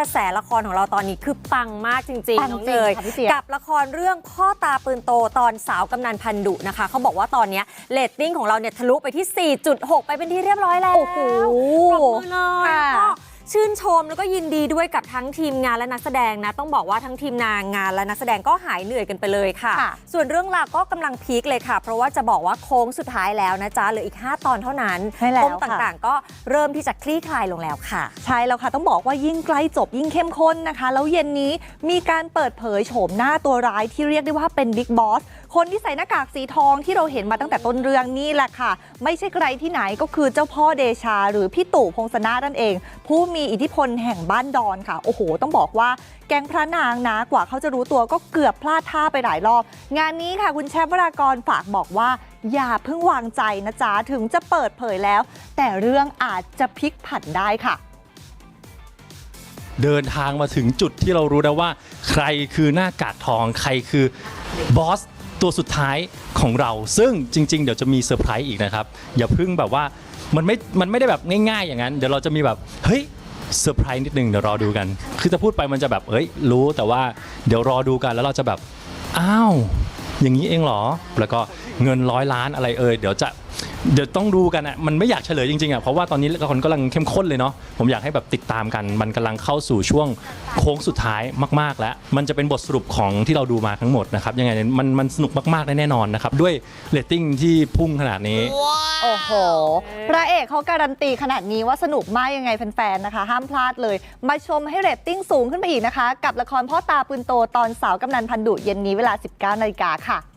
กระแสละครของเราตอนนี้คือปังมากจริงปัๆงน้องจริงเนยค่ะพี่เจี๊ยบ กับละครเรื่องพ่อตาปืนโตตอนสาวกำนันพันดุนะคะ เขาบอกว่าตอนเนี้ยเรตติ้งของเราเนี่ยทะลุไปที่ 4.6 ไปเป็นที่เรียบร้อยแล้วโอ้โห ปรบมือเลยค่ะก็ ชื่นชมแล้วก็ยินดีด้วยกับทั้งทีมงานและนักแสดงนะ ต้องบอกว่าทั้งทีมงานงานและนักแสดงก็หายเหนื่อยกันไปเลยค่ะค่ะส่วนเรื่องราวก็กำลังพีคเลยค่ะ เพราะว่าจะบอกว่าโค้งสุดท้ายแล้วนะจ๊ะเหลืออีก 5 ตอนเท่านั้นใช่แล้วปมค่ะต่างๆ ก็เริ่มที่จะคลี่คลายลงแล้วค่ะ ใช่แล้วค่ะต้องบอกว่ายิ่งใกล้จบยิ่งเข้มข้นนะคะ แล้วเย็นนี้มีการเปิดเผยโฉมหน้าตัวร้ายที่เรียกได้ว่าเป็นบิ๊กบอส คนที่ใส่หน้ากากสีทองที่เราเห็นมาตั้งแต่ต้นเรื่องนี่แหละค่ะ ไม่ใช่ใครที่ไหนก็คือเจ้าพ่อเดชา หรือพี่ตู่พงศนาถนั่นเอง ผู้มีอิทธิพลแห่งบ้านดอนค่ะ โอ้โห ต้องบอกว่าแก๊งพระนางนะกว่าเขาจะรู้ตัวก็เกือบพลาดท่าไปหลายรอบ งานนี้ค่ะคุณแชมป์วรากรฝากบอกว่าอย่าเพิ่งวางใจนะจ๊ะถึงจะเปิดเผยแล้ว แต่เรื่องอาจจะพลิกผันได้ค่ะ เดินทางมาถึงจุดที่เรารู้แล้วว่า ใครคือหน้ากากทอง ใครคือบอส ตัวสุดท้ายของเรา ซึ่งจริง ๆ เดี๋ยวจะมีเซอร์ไพรส์อีกนะครับ อย่าเพิ่งแบบว่ามันไม่ มันไม่ได้แบบง่ายๆ อย่างนั้น เดี๋ยวเราจะมีแบบ เฮ้ยเซอร์ไพรส์นิดนึงเดี๋ยวรอดูกัน คือจะพูดไปมันจะแบบเอ้ยรู้แต่ว่าเดี๋ยวรอดูกันแล้วเราจะแบบ อ้าว อย่างนี้เองเหรอ แล้วก็เงินร้อยล้านอะไรเอ่ยเดี๋ยวจะ เดี๋ยวต้องดูกันอะมันไม่อยากเฉลยจริงๆอะเพราะว่าตอนนี้ละครกำลังเข้มข้นเลยเนาะผมอยากให้แบบติดตามกัน มันกำลังเข้าสู่ช่วงโค้งสุดท้ายมาก ๆ แล้ว มันจะเป็นบทสรุปของที่เราดูมาทั้งหมดนะครับยังไงมันมันสนุกมากๆแน่นอนนะครับด้วยเรตติ้งที่พุ่งขนาดนี้ โอ้โห พระเอกเขาการันตีขนาดนี้ว่าสนุกมากยังไงแฟนๆนะคะ ห้ามพลาดเลย มาชมให้เรตติ้งสูงขึ้นไปอีกนะคะ กับละครพ่อตาปืนโตตอนสาวกำนันพันดุเย็นนี้เวลา 19นาฬิกาค่ะ